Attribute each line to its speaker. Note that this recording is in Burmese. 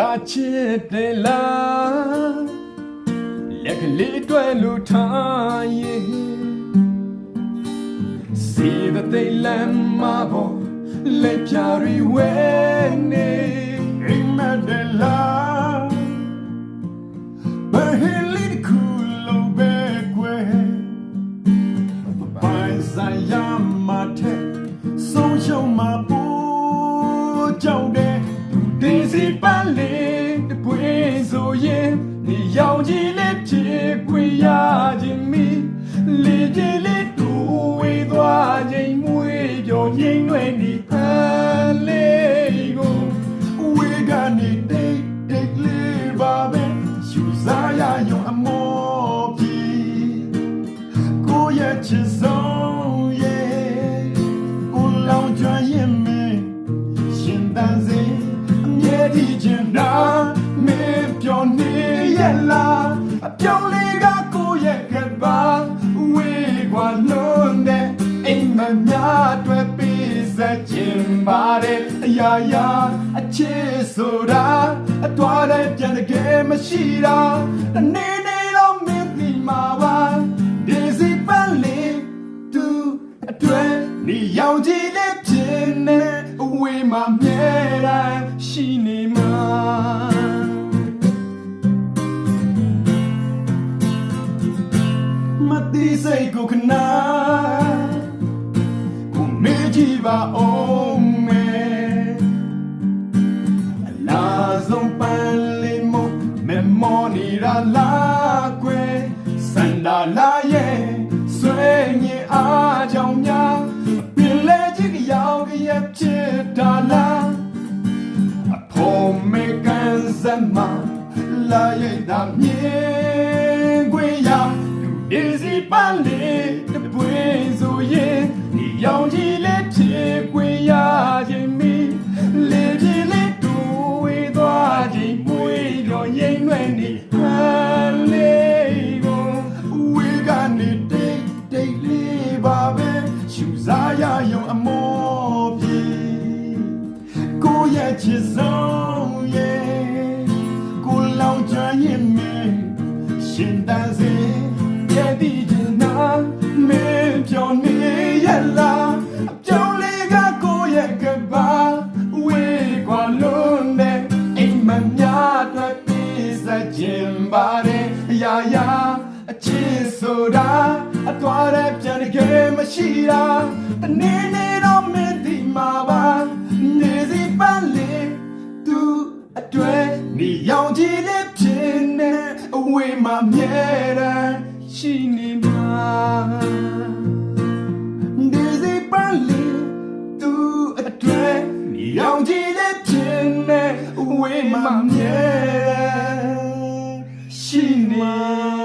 Speaker 1: ရာချစ်တယ်လားလက်ကလေးတွဲလို့ထားရင်စီတဲ့တိတ်လမ်းမှာပေါ်လက်ပြရီဝဲနေအိမ်မက်တယ်လားဘယ်ဟင်လေးတစ်ခုလုံးပဲကွယ်ပိုင်ဆိုင်ရမှာတဲ့ဆုံးရှုံးမှာ ပန်းလေးတပွေဆိုရင်ဒီရောင်ကြီးလေးဖြစ်ခွင့်ရခြင်းမီ ခြင်းနာမင်းပြောနေရလားအပြောင်းလေးကကိုရဲ့ကဘာဝေးကွာလုံးတဲ့အိမ်မများအတွက်ပေးစခြင်းပါတယ်အရာရာအချစ်ဆိုတာအတော်တဲ့ပြန်တကယ်မရှိတာတနေ့နေ့တော့မင်းဒီမှာပါဒီစီပန်းလေးသူအတွဲနေရောင်ကြီးလေးဖြစ်နေအဝေး မှာမြဲတမ်းရှိနေမှာမတိစိတ်ကိုခနာကိုမေးကြည့်ပါအောင်မေအလားဆုံးပန်းလေးမမေမောနီရာလာကွယ်စန္ဒလာရဲ့ဆွေညင်အားကြောင့်များ ကန်စမလာရဲ့တာမြင်ခွင့်ရလူဒီစီပန်းလေးတပွေဆိုရင်ဒီရောင်ကြီးလေးဖြစ်ခွင့်ရခြင်းမီလေကြီးလေးတူဝေးသွားခြင်းမွေးတော့ရင်ွယ်နေဟန်လေးကိုဝေးကနေတိတ်တိတ်လေးပါပဲရှူစားရယုံအမောပြေကိုရဲ့ချစ်ဆုံး လောင်ချမ်း ဝေးမှာမြဲတမ်းရှိနေမှာ Dizzy Bradley သူအတွက်ရောင်ကြည်တဲ့ပြင်းနဲ့ဝေးမှာမြဲရှိနေ